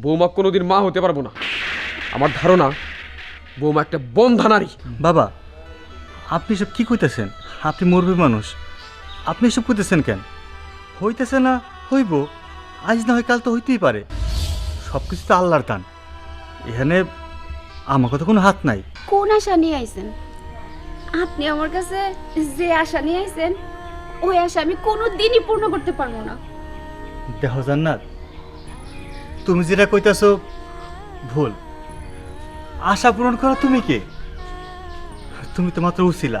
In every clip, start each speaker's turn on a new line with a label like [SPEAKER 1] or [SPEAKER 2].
[SPEAKER 1] বৌমা কোনোদিন মা হতে পারব না। আমার ধারণা বৌমা একটা বন্ধা নারী।
[SPEAKER 2] বাবা আপনি সব কি কইতেছেন? আপনি মরবি মানুষ। আপনি এসব কইতেছেন কেন? হইতেছে না হইব। আজ না হয় কাল তো হইতেই পারে। সব কিছু তো আল্লাহর দান। এখানে আমার কথা কোনো হাত নাই।
[SPEAKER 3] কোন আশা নিয়ে আইছেন? আপনি আমার কাছে যে আশা নিয়ে আইছেন ওই আশা আমি কোনো দিনই পূর্ণ করতে পারব না।
[SPEAKER 2] দেহ জান্নাত তুমি যেটা কইতাছো ভুল। আশা পূরণ করা তুমি কে? তুমি তো মাত্র উছিলা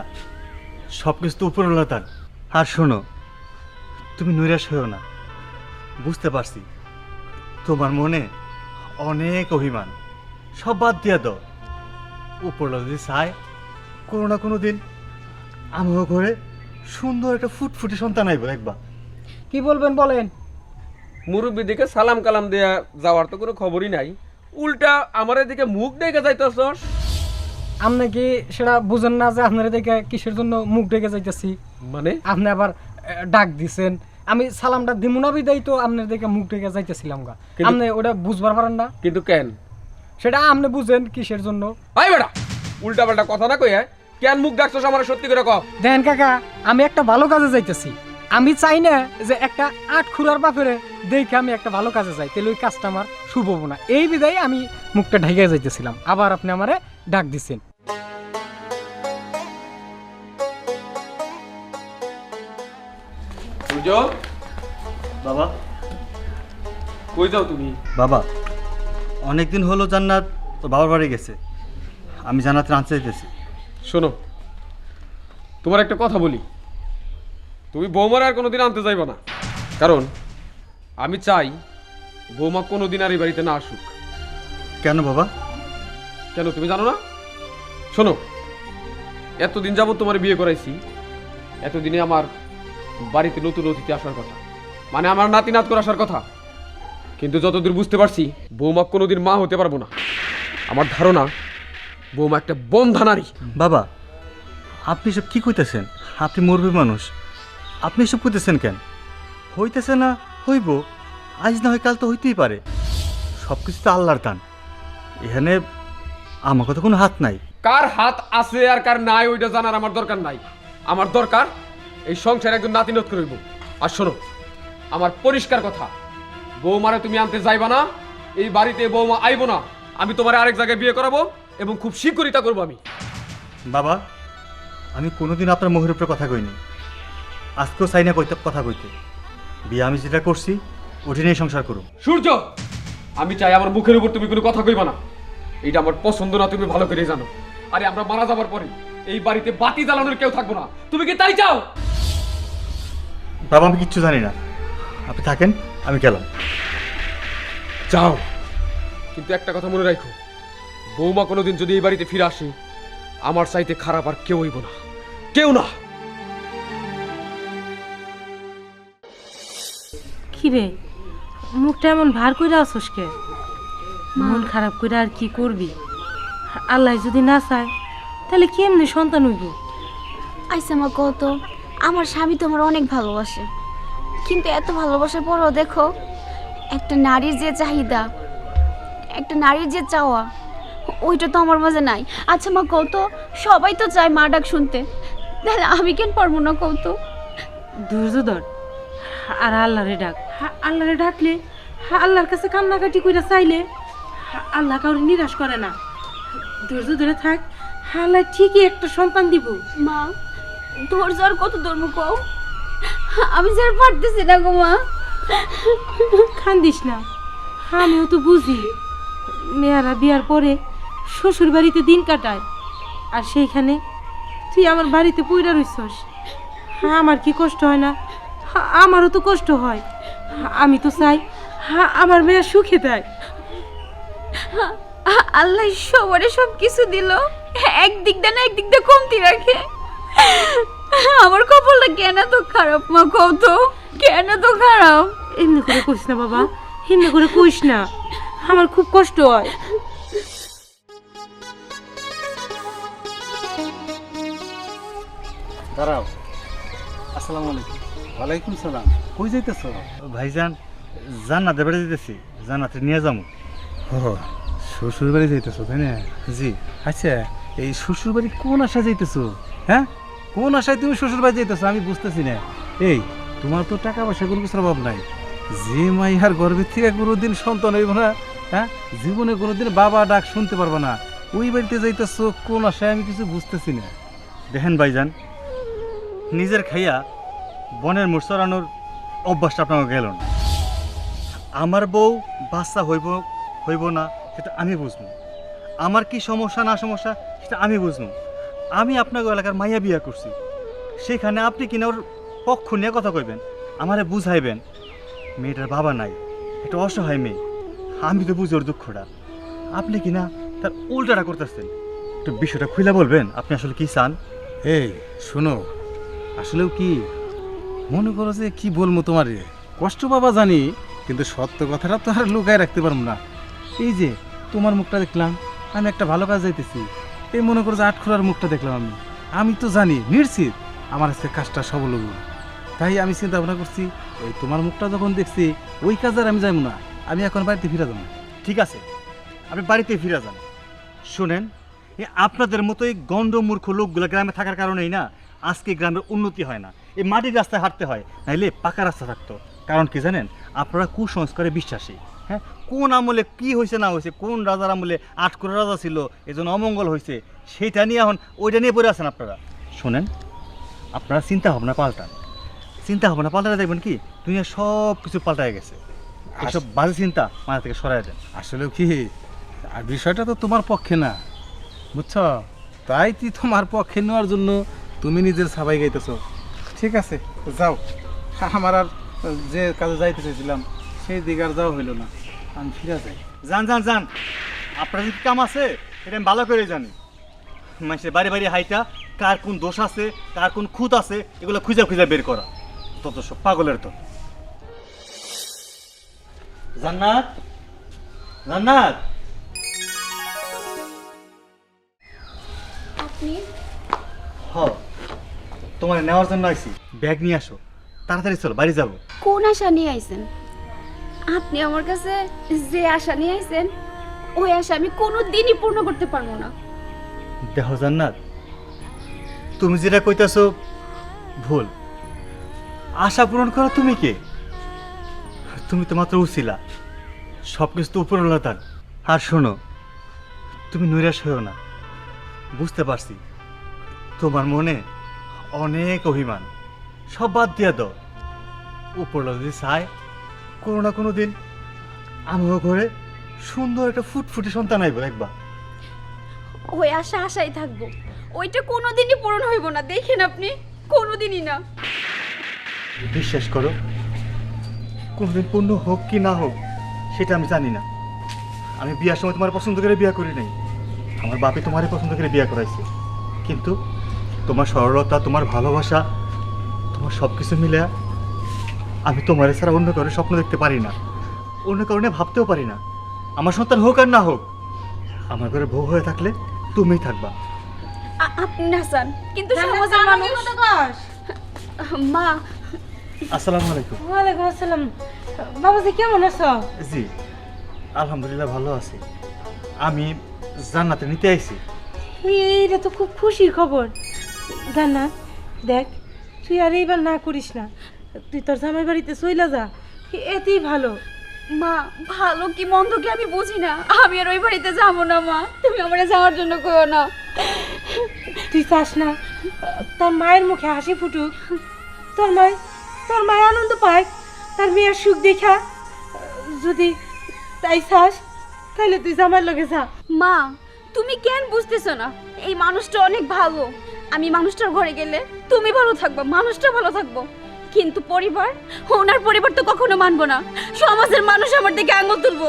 [SPEAKER 2] সব কিছু তো উপরওয়ালাতার আর শোনো, তুমি নৈরাশ হয়েও না। বুঝতে পারছি, তোমার মনে অনেক অভিমান। সব বাদ দিয়া দাও। উপরওয়ালা যদি চায়, কোনো না কোনো দিন আমিও ঘরে সুন্দর একটা ফুটফুটে সন্তান আইব, দেখবা।
[SPEAKER 4] কি বলবেন বলেন?
[SPEAKER 1] মুরব্বী দিকে সালাম কালাম দেয়া যাওয়ার তো কোনো খবরই নাই। উল্টা আমার এদিকে মুখ ডেকে যাইতেছস
[SPEAKER 4] আপনি কি সেটা বুঝেন না যে আপনারা দেখে কিসের জন্য মুখ ডেকে যাইতেছি?
[SPEAKER 1] মানে?
[SPEAKER 4] আপনি আবার ডাক দিছেন। আমি সালামটা দিমুনা বিদায় তো আপনার দেখে মুখ ডেকে যাইতেছিলাম গা। আপনি ওটা বুঝবার পারেন না।
[SPEAKER 1] কিন্তু কেন?
[SPEAKER 4] সেটা আপনি বুঝেন কিসের জন্য।
[SPEAKER 1] আই বেটা! উল্টা পাল্টা কথা না কইয়া কেন মুখ ডাকছস আমার সত্যি করে কও?
[SPEAKER 4] দেখেন কাকা আমি একটা ভালো কাজে যাইতেছি। আমি চাই না যে একটা আট খুরার বাপেরে দেখে আমি একটা ভালো কাজে যাই। তাহলে ওই কাজটা আমার শুভ হব না। এই বিদায় আমি মুখটা ঢেকে যাইতেছিলাম। আবার আপনি আমারে ডাক দিচ্ছেন
[SPEAKER 1] বুঝো
[SPEAKER 2] বাবা?
[SPEAKER 1] কই যাও তুমি?
[SPEAKER 2] বাবা অনেকদিন হলো জান্নাত তো বাবার বাড়ি গেছে। আমি জান্নাতের আনতে যেতেছি
[SPEAKER 1] শোনো তোমার একটা কথা বলি। তুমি বৌমার আর কোনোদিন আনতে যাইবা না। কারণ আমি চাই বৌমা কোনোদিন আর এই বাড়িতে না আসুক।
[SPEAKER 2] কেন বাবা?
[SPEAKER 1] কেন তুমি জানো না? শোনো এতদিন যাবত তোমার বিয়ে করাইছি এতদিনে আমার বাড়িতে নতুন অতিথি আসার কথা। মানে আমার নাতি নাত করে আসার কথা। কিন্তু যতদূর বুঝতে পারছি বৌমা কোনোদিন মা হতে পারব না। আমার ধারণা বৌমা একটা বন্ধা নারী।
[SPEAKER 2] বাবা আপনি সব কি কইতেছেন? আপনি মরবি মানুষ। আপনি এসব কইতেছেন কেন? হইতেছে না হইব। আজ না হয় কাল তো হইতেই পারে। সব কিছু তো আল্লাহর দান। এখানে আমার কথা কোনো হাত নাই।
[SPEAKER 1] কার হাত আছে আর কার নাই ওইটা জানার আমার দরকার নাই। আমার দরকার এই সংসার একজন নাতিনত করিব আর শোনো আমার পরিষ্কার কথা। বৌমারে তুমি আনতে যাইবা না এই বাড়িতে বৌমা আইব না। আমি তোমার আরেক জায়গায় বিয়ে করাবো এবং খুব শীঘ্রই তা করব আমি।
[SPEAKER 2] বাবা আমি কোনোদিন আপনার মোহের উপরে কথা কইনি। আজকেও চাই না কইতে কথা কইতে। বিয়ে আমি যেটা করছি ওটি নিয়ে সংসার করুন
[SPEAKER 1] সূর্য! আমি চাই আমার মুখের উপর তুমি কোনো কথা কইবা না। এইটা আমার পছন্দ না তুমি ভালো করে জানো। আরে আমরা মারা যাবার পরে এই বাড়িতে বাতি জ্বালানোর কেউ থাকব না। তুমি কি তাই চাও?
[SPEAKER 2] বাবা আমি কিচ্ছু জানি না। আপনি থাকেন আমি গেলাম।
[SPEAKER 1] যাও। কিন্তু একটা কথা মনে রাখো বৌমা কোনোদিন যদি এই বাড়িতে ফিরে আসে আমার চাইতে খারাপ আর কেউ হইব না। কেউ না!
[SPEAKER 5] কিরে? মুখটা এমন ভার কইরা আছস কে? মন খারাপ করে আর কি করবি? আল্লাহ যদি না চায় তাহলে কেমনি সন্তান হইব?
[SPEAKER 3] আইসা মা কত আমার স্বামী তোমার অনেক ভালোবাসে। কিন্তু এত ভালোবাসার পরও দেখো একটা নারীর যে চাহিদা একটা নারীর যে চাওয়া ওইটা তো আমার মাঝে নাই। আচ্ছা মা কত সবাই তো চায় মা ডাক শুনতে। তাহলে আমি কেন পারব না কত
[SPEAKER 5] ধৈর্য ধর আর আল্লাহরে ডাক। আল্লাহরে ডাকলে হা আল্লাহর কাছে কান্নাকাটি কইরা চাইলে আল্লাহ কাউরে নিরাশ করে না। ধৈর্য ধরে থাক আল্লাহ ঠিকই একটা সন্তান দিব।
[SPEAKER 3] মা ধৈর্য আর কত ধর্ম কও? আমি যার পারতেছি না গো মা।
[SPEAKER 5] খান্দিস না। আমিও তো বুঝি মেয়েরা বিয়ার পরে শ্বশুর বাড়িতে দিন কাটায় আর সেইখানে তুই আমার বাড়িতে পইরা রইছস। আমার কি কষ্ট হয় না? আমারও তো কষ্ট হয়। আমি তো চাই আমার মেয়ে সুখে দেয়।
[SPEAKER 3] আল্লাহ সবারে সব কিছু দিল একদিক দিয়ে না একদিক দিয়ে কমতি রাখে। আমার কপালটা কেন তো খারাপ মা কও তো? কেন তো খারাপ?
[SPEAKER 5] এমনি করে কইস না বাবা এমনি করে কইস না। আমার খুব কষ্ট হয়।
[SPEAKER 6] দাঁড়াও। আসসালামু আলাইকুম। ওয়ালাইকুম সালাম। কই যাইতেছ?
[SPEAKER 2] ভাইজান জান্নাতের বাড়ি যেতেছি জান্নাতে নিয়ে যাব
[SPEAKER 7] ও শ্বশুর বাড়ি যাইতেছো তাই না? জি। আচ্ছা এই শ্বশুর বাড়ি কোন আশা যাইতেছো? হ্যাঁ? কোন আশায় তুমি শ্বশুর বাড়ি যাইতেছো? আমি বুঝতেছি না। এই তোমার তো টাকা পয়সা কোনো কিছুর অভাব নাই। যে মাইহার গর্ভের থেকে কোনোদিন সন্তান হইব না হ্যাঁ? জীবনে কোনোদিন বাবা ডাক শুনতে পারব না। ওই বাড়িতে যাইতেছো কোন আশায় আমি কিছু বুঝতেছি না।
[SPEAKER 2] দেখেন ভাইজান নিজের খাইয়া বনের মোড় চড়ানোর অভ্যাসটা আপনার গেল না। আমার বউ বাচ্চা হইব হইব না, সেটা আমি বুঝব। আমার কি সমস্যা, না সমস্যা, সেটা আমি বুঝব। আমি আপনাকে এলাকার মাইয়া বিয়া করছি। সেখানে আপনি কিনা ওর পক্ষ নিয়ে কথা কইবেন, আমারে বুঝাইবেন। মেয়েটার বাবা নাই এটা অসহায় মেয়ে। আমি তো বুঝি ওর দুঃখটা। আপনি কিনা তার উল্টাটা করতেছেন। একটু বিষয়টা খুলে বলবেন, আপনি আসলে কি চান?
[SPEAKER 7] এই, শোনো, আসলেও কি মনে করো যে কি বলব তোমারে? কষ্ট বাবা জানি, কিন্তু সত্য কথাটা তো আর লুকায় রাখতে পারব না। এই যে, তোমার মুখটা দেখলাম, আমি একটা ভালো কাজ যাইতেছি। এই মনে করো যে আটখোলার মুখটা দেখলাম আমি। আমি তো জানি, নিশ্চিত আমার আজকে কাজটা সফল হব তাই আমি চিন্তা ভাবনা করছি, ওই তোমার মুখটা যখন দেখছি, ওই কাজ আর আমি যাব না। আমি এখন বাড়িতে ফিরে যাব।
[SPEAKER 2] ঠিক আছে, আপনি বাড়িতে ফিরে যান। শুনেন আপনাদের মতো এই গণ্ডমূর্খ লোকগুলো গ্রামে থাকার কারণেই না, আজকে গ্রামের উন্নতি হয় না। এই মাটির রাস্তায় হাঁটতে হয় নাইলে পাকা রাস্তা থাকতো। কারণ কি জানেন? আপনারা কুসংস্কারে বিশ্বাসী। হ্যাঁ? কোন আমলে কি হয়েছে না হয়েছে কোন রাজার আমলে আটকোরা রাজা ছিল এজন্য অমঙ্গল হয়েছে সেইটা নিয়ে এখন ওইটা নিয়ে পড়ে আছেন আপনারা। শোনেন আপনারা চিন্তা ভাবনা পাল্টান। চিন্তা ভাবনা পাল্টালে দেখবেন কি দুনিয়া সব কিছু পাল্টায় গেছে। এসব বাজে চিন্তা মাথা থেকে সরাই দেন।
[SPEAKER 7] আসলেও কি আর বিষয়টা তো তোমার পক্ষে না বুঝছ? তাই তুই তোমার পক্ষে নেওয়ার জন্য তুমি নিজের সাবাই গাইতেছ? ঠিক আছে যাও। আমার আর যে কাজে যাইতে চাইছিলাম সেই দিকে আর যাওয়া হইল না। আমি ফিরে যাই।
[SPEAKER 2] যান যান যান। আপনার যদি কাম আছে এটা আমি ভালো করে জানি। মানুষের বাড়ি বাড়ি হাইটা কার কোন দোষ আছে কার কোন খুঁত আছে এগুলো খুঁজে খুঁজে বের করা। তত সব পাগলের তো। জান্নাত? জান্নাত?
[SPEAKER 3] আপনি?
[SPEAKER 2] হ। তোমার নেওয়ার জন্য আইছি। ব্যাগ নিয়ে আসো। তাড়াতাড়ি চলো বাড়ি যাব।
[SPEAKER 3] কোন আশা নিয়ে আইছেন? আপনি আমার কাছে যে আশা নিয়ে আইছেন ওই আশা আমি কোনো দিনই পূর্ণ করতে পারব না।
[SPEAKER 2] দেখো জান্নাত তুমি যেটা কইতাছো ভুল। আশা পূরণ করো তুমি কে? তুমি তো মাত্র উছিলা সব কিছু তো উপরওয়ালা তার। আর শোনো তুমি নৈরাশ হয়েও না। বুঝতে পারছি। তোমার মনে অনেক অভিমান। সব বাদ দিয়া দাও। উপরওয়ালা যদি চায় কোনো না কোনো দিন আমিও ঘরে সুন্দর একটা ফুটফুটে সন্তান আইব একবার
[SPEAKER 3] ওই আশা আশাই থাকব। ওইটা কোনোদিনই পূরণ হইব না দেখেন আপনি কোনোদিনই না।
[SPEAKER 2] বিশ্বাস করো কোনোদিন পূর্ণ হোক কি না হোক সেটা আমি জানি না। আমি বিয়ার সময় তোমার পছন্দ করে বিয়া করি নাই। আমার বাপি তোমারই পছন্দ করে বিয়া করাইছে। কিন্তু তোমার সরলতা তোমার ভালোবাসা তোমার সব কিছু মিলে আমি তোমার ছাড়া অন্য কারণে স্বপ্ন দেখতে পারি না অন্য কারণে ভাবতেও পারি না আমার সন্তান হোক আর না হোক আমার ঘরে বউ হয়ে থাকলে তুমিই থাকবা
[SPEAKER 3] আপনি না চান কিন্তু সমাজের মানুষ মা
[SPEAKER 2] আসসালামু আলাইকুম
[SPEAKER 5] ওয়ালাইকুম আসসালাম বাবাজি কেমন আছো
[SPEAKER 2] জি আলহামদুলিল্লাহ ভালো আছি আমি জান্নাতে নিতে আইছি
[SPEAKER 5] এইটা তো খুব খুশির খবর জানা দেখ তুই আর এইবার না করিস না। তুই তোর জামাই বাড়িতে চইলা যা এতেই ভালো।
[SPEAKER 3] মা ভালো কি মন্দ কি আমি বুঝি না। আমি আর ওই বাড়িতে যাব না মা। তুমি আমার যাওয়ার জন্য কইও না।
[SPEAKER 5] তুই চাস না তোর মায়ের মুখে হাসি ফুটুক। তোর মায় তোর মায় আনন্দ পায় তার মেয়ের সুখ দেখা। যদি তাই চাস তাহলে তুই জামার লগে যা।
[SPEAKER 3] মা তুমি কেন বুঝতেছো না? এই মানুষটা অনেক ভালো। আমি মানুষটার ঘরে গেলে তুমি ভালো থাকবে মানুষটা ভালো থাকব। কিন্তু পরিবার ওনার পরিবার তো কখনো মানবো না। সমাজের মানুষ আমার দিকে আঙুল তুলবো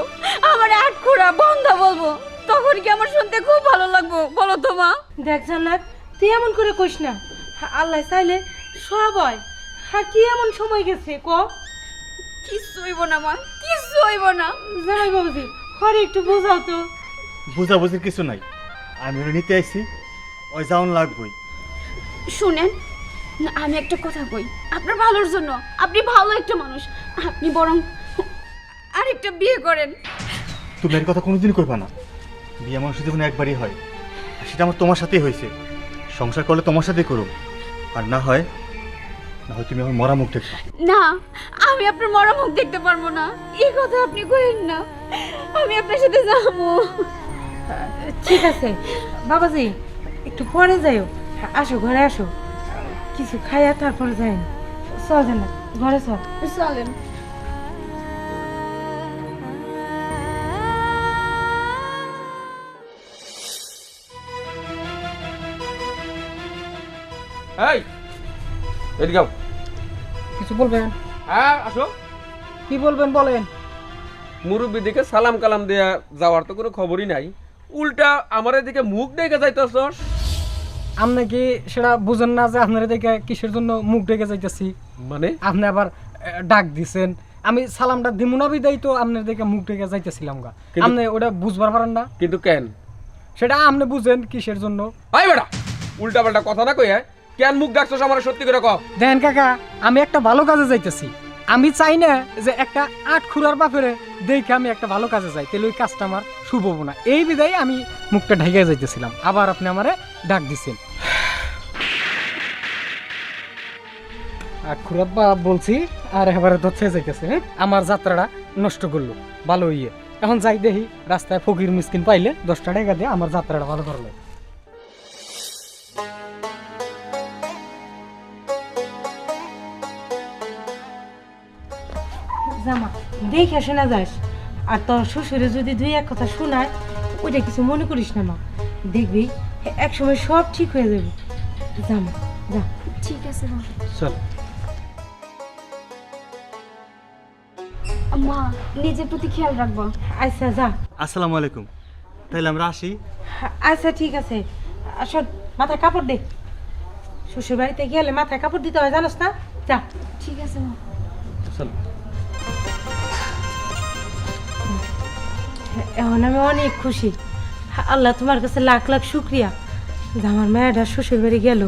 [SPEAKER 3] আমার এক খোড়া বন্ধা বলব। তখন কি আমার শুনতে খুব ভালো লাগবো বলো তো মা?
[SPEAKER 5] দেখ জান্নাত তুই এমন করে কইস না। আল্লাহ চাইলে সব হয়। আর কি এমন সময় গেছে ক?
[SPEAKER 3] কিচ্ছু হইব না মা কিচ্ছু হইব না।
[SPEAKER 5] জামাই বাবুজি ঘরে একটু বোঝাও তো।
[SPEAKER 2] বুঝাবুঝির কিছু নাই। আমি নিতে আইছি ওই যাওন লাগবই।
[SPEAKER 3] শুনেন আমি একটা কথা কই আপনার ভালোর জন্য। আপনি ভালো একটা মানুষ আপনি বরং আরেকটা বিয়ে করেন।
[SPEAKER 2] তুমি এর কথা কোনোদিন করবা না। বিয়ে মানুষের জীবনে একবারই হয় আর সেটা আমার তোমার সাথেই হয়েছে। সংসার করলে তোমার সাথেই করো আর না হয় না হয় তুমি আমার মরা মুখ দেখবা।
[SPEAKER 3] না আমি আপনার মরা মুখ দেখতে পারব না। এই কথা আপনি কইেন না। আমি আপনার সাথে যাব।
[SPEAKER 5] ঠিক আছে বাবাজি একটু পরে যাইও। আসো ঘরে আসো। কিছু খাইয়া তারপরে যাই চল জানা ঘরে চল।
[SPEAKER 3] চলেন।
[SPEAKER 1] এই এদিকে
[SPEAKER 4] কিছু বলবেন?
[SPEAKER 1] হ্যাঁ আসো।
[SPEAKER 4] কি বলবেন বলেন?
[SPEAKER 1] মুরব্বী দিকে সালাম কালাম দেয়া যাওয়ার তো কোনো খবরই নাই। উল্টা আমার এদিকে মুখ ডেকে যাইতেছস।
[SPEAKER 4] আপনি কি সেটা বুঝেন না যে আপনার দেখে কিসের জন্য মুখ ডেকে যাইতেছি?
[SPEAKER 1] মানে?
[SPEAKER 4] আপনি আবার ডাক দিছেন। আমি সালামটা দিমু না বিদায় তো আপনার দেখে মুখ ডেকে যাইতেছিলাম গা। আপনি ওটা বুঝবার পারেন না।
[SPEAKER 1] কিন্তু কেন?
[SPEAKER 4] সেটা আপনি বুঝেন কিসের জন্য।
[SPEAKER 1] আই বেটা উল্টা পাল্টা কথা না কইয়া কেন মুখ ডাকছস আমার সত্যি করে কও?
[SPEAKER 4] দেখেন কাকা আমি একটা ভালো কাজে যাইতেছি। আমি চাই না যে একটা আট খুরার বাপেরে দেখে আমি একটা ভালো কাজে যাই। তাহলে ওই কাজটা আমার শুভ না। এই বিদায় আমি মুখটা ঢেকে যাইতেছিলাম। আবার আপনি আমারে ডাক দিচ্ছেন বলছি, আর এবারে হ্যাঁ? আমার যাত্রাটা নষ্ট করল, ভালো ইয়ে এখন যাই দেখি, রাস্তায় ফকির মিসকিন পাইলে দশটা টাকা দিয়ে আমার যাত্রাটা ভালো করল।
[SPEAKER 5] শোনা যাস। আর তোর শ্বশুরে যদি দুই এক কথা শোনায়, ওইটা কিছু মনে করিস না মা। দেখবি এক সময় সব ঠিক হয়ে যাবে। জামা যা।
[SPEAKER 3] ঠিক আছে মা।
[SPEAKER 1] চল।
[SPEAKER 3] মা নিজের প্রতি খেয়াল রাখব।
[SPEAKER 5] আচ্ছা যা।
[SPEAKER 2] আসসালামু আলাইকুম। তাহলে আমরা আসি?
[SPEAKER 5] আচ্ছা ঠিক আছে। আসল মাথায় কাপড় দে। শ্বশুর বাড়িতে গেলে মাথায় কাপড় দিতে হয় জানোস না? যা।
[SPEAKER 3] ঠিক আছে মা।
[SPEAKER 1] চল।
[SPEAKER 5] এখন আমি অনেক খুশি। আল্লাহ তোমার কাছে লাখ লাখ শুক্রিয়া। যে আমার মেয়েটা শ্বশুর বাড়ি গেল।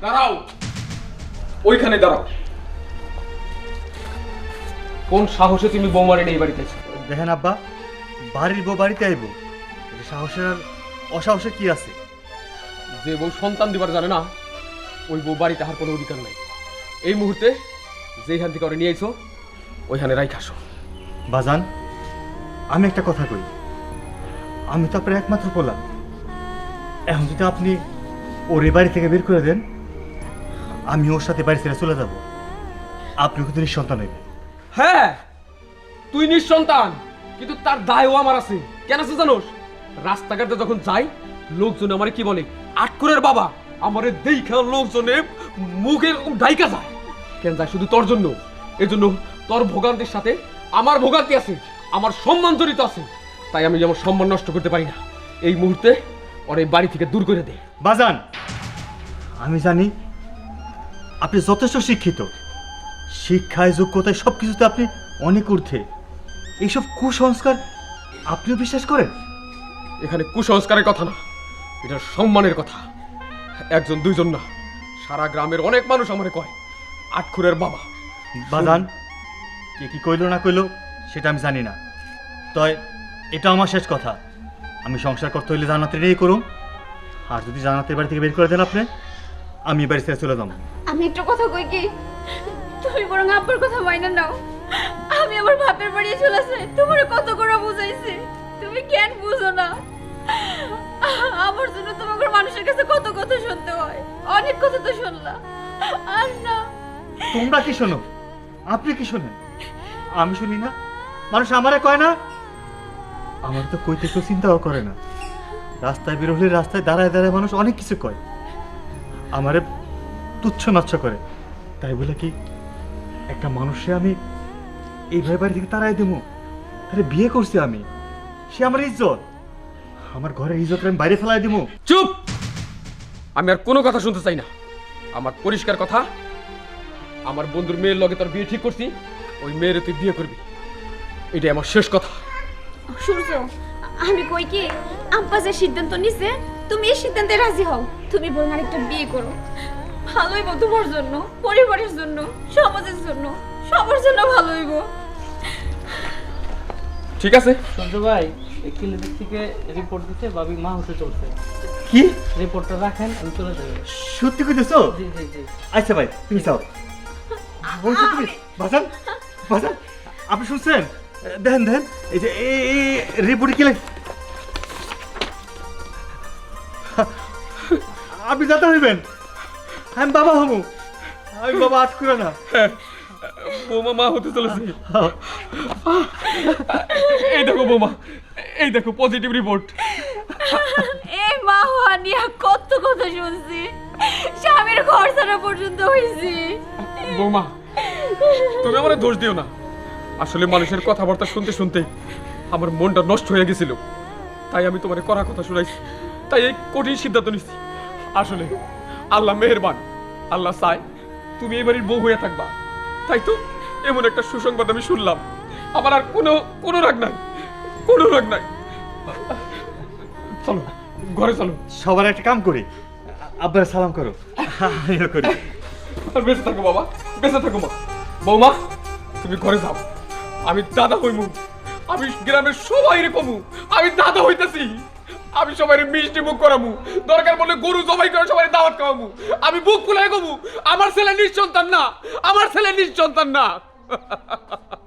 [SPEAKER 1] দাঁড়াও। ওইখানে দাঁড়াও। কোন সাহসে তুমি বৌমারে নেই বাড়িতে?
[SPEAKER 2] দেখেন আব্বা বাড়ির বউ বাড়িতে আইব। এটা সাহসের আর অসাহসের কি আছে?
[SPEAKER 1] যে বউ সন্তান দিবার জানে না ওই বউ বাড়িতে আর কোনো অধিকার নাই। এই মুহূর্তে যেখান থেকে ওরা নিয়ে আইছো ওইখানে রাইখ আসো।
[SPEAKER 2] বাজান আমি একটা কথা কই। আমি তো আপনার একমাত্র পোলা। এখন যদি আপনি ওর এ বাড়ি থেকে বের করে দেন আমি ওর সাথে বাড়ি ছেড়ে চলে যাব। আপনি কিন্তু নিঃসন্তান হইবেন।
[SPEAKER 1] হ্যাঁ তুই নিঃসন্তান কিন্তু তার দায়ও আমার আছে। কেন আছে জানোস? রাস্তাঘাটে যখন যাই লোকজন আমারে কি বলে? আটকুরের বাবা আমারে দেখা লোকজনে মুখের ডাইকা যায়। কেন যায়? শুধু তোর জন্য। এজন্য তোর ভোগান্তির সাথে আমার ভোগান্তি আছে আমার সম্মান জড়িত আছে। তাই আমি যেমন সম্মান নষ্ট করতে পারি না এই মুহূর্তে ওর এই বাড়ি থেকে দূর করে দে।
[SPEAKER 2] বাজান আমি জানি আপনি যথেষ্ট শিক্ষিত। শিক্ষায় যোগ্যতায় সব কিছুতে আপনি অনেক ঊর্ধ্বে। এইসব কুসংস্কার আপনিও বিশ্বাস করেন?
[SPEAKER 1] এখানে কুসংস্কারের কথা না এটা সম্মানের কথা। একজন দুইজন না সারা গ্রামের অনেক মানুষ আমারে কয়। আটখুরের বাবা।
[SPEAKER 2] বাদান কে কি কইলো না কইলো সেটা আমি জানি না। তয় এটা আমার শেষ কথা। আমি সংসার করতে হইলে জানাতে নিয়েই করুন আর যদি জানাতে বাড়ি থেকে বের করে দেন আপনি আমি বাড়ি ছেড়ে চলে যাব।
[SPEAKER 3] আমি একটা কথা কই কি? তুমি বরং আব্বার কথা মাইনা নাও। আমি আমার বাপের বাড়ি চলেছে তোমার কত করে বুঝাইছি? তুমি কেন বুঝো না? আমার জন্য তোমাকে মানুষের কাছে কত কথা শুনতে হয়। অনেক কথা তো শুনলা আর না
[SPEAKER 2] তোমরা কি শোনো? আপনি কি শোনেন? আমি শুনি না। মানুষ আমারে কয় না? আমার তো কইতে কেউ চিন্তাও করে না। রাস্তায় বেরোলে রাস্তায় দাঁড়ায় দাঁড়ায় মানুষ অনেক কিছু কয়। আমারে তুচ্ছ নাচ্ছ করে। তাই বলে কি, একটা মানুষে আমি এইভাবে বাড়ি থেকে তাড়াই দেবো? তাহলে বিয়ে করছি আমি। সে আমার ইজ্জত। আমার ঘরের ইজ্জত আমি বাইরে ফেলাই দেবো।
[SPEAKER 1] চুপ! আমি আর কোনো কথা শুনতে চাই না। আমার পরিষ্কার কথা আমার বন্ধুর মেয়ের লগে তোর বিয়ে ঠিক করছি ওই মেয়ের তুই বিয়ে করবি। এটাই আমার শেষ কথা।
[SPEAKER 3] সূর্য আমি কই কি আব্বা যে সিদ্ধান্ত নিছে তুমি এই সিদ্ধান্তে রাজি হও। তুমি বরং আরেকটা বিয়ে করো। ভালো হইব তোমার জন্য পরিবারের জন্য সমাজের জন্য সবার জন্য ভালো হইব।
[SPEAKER 1] ঠিক আছে।
[SPEAKER 6] সূর্য ভাই ক্লিনিক থেকে রিপোর্ট দিতে ভাবি মা হতে চলছে।
[SPEAKER 2] কি?
[SPEAKER 6] রিপোর্টটা রাখেন আমি চলে যাব
[SPEAKER 2] সত্যি কইতেছো?
[SPEAKER 6] জি জি জি।
[SPEAKER 2] আচ্ছা ভাই তুমি যাও। বলছো তুমি আপনি শুনছেন? দেখেন দেখেন এই যে এই রিপোর্ট কি আপনি যাতে হইবেন? আমি বাবা হমু আমি বাবা আট করে না।
[SPEAKER 1] বৌমা মা হতে চলেছে। এই দেখো বৌমা এই দেখো পজিটিভ রিপোর্ট
[SPEAKER 3] এই মা হওয়া নিয়ে কত কথা শুনছি। স্বামীর ঘর ছাড়া পর্যন্ত হয়েছি
[SPEAKER 1] বৌমা তুমি আমার দোষ দিও না। আসলে মানুষের কথাবার্তা শুনতে শুনতে আমার মনটা নষ্ট হয়ে গেছিল। তাই আমি তোমার করা কথা শুনাইছি। তাই এই কঠিন সিদ্ধান্ত নিচ্ছি আসলে আল্লাহ মেহেরবান, আল্লাহ তুমি এই বাড়ির বউ হয়ে থাকবা। তাই তো এমন একটা সুসংবাদ আমি শুনলাম। আমার আর কোনো কোনো রাগ নাই, কোনো রাগ নাই। চলো, ঘরে চলো।
[SPEAKER 2] সবার একটা কাম করি। আব্বার সালাম করো। করি।
[SPEAKER 1] আর বেঁচে থাকো বাবা, বেঁচে থাকো মা। বৌমা, তুমি ঘরে যাও। আমি দাদা হইমু। আমি গ্রামের সবাই কমু। আমি দাদা হইতেছি। আমি সবাই মিষ্টি মুখ করামু। দরকার বলে গরু জবাই করে সবাই দাওয়াত খাওয়ামু। আমি বুক ফুলাই কমু। আমার ছেলে নিঃসন্তান না। আমার ছেলে নিঃসন্তান না।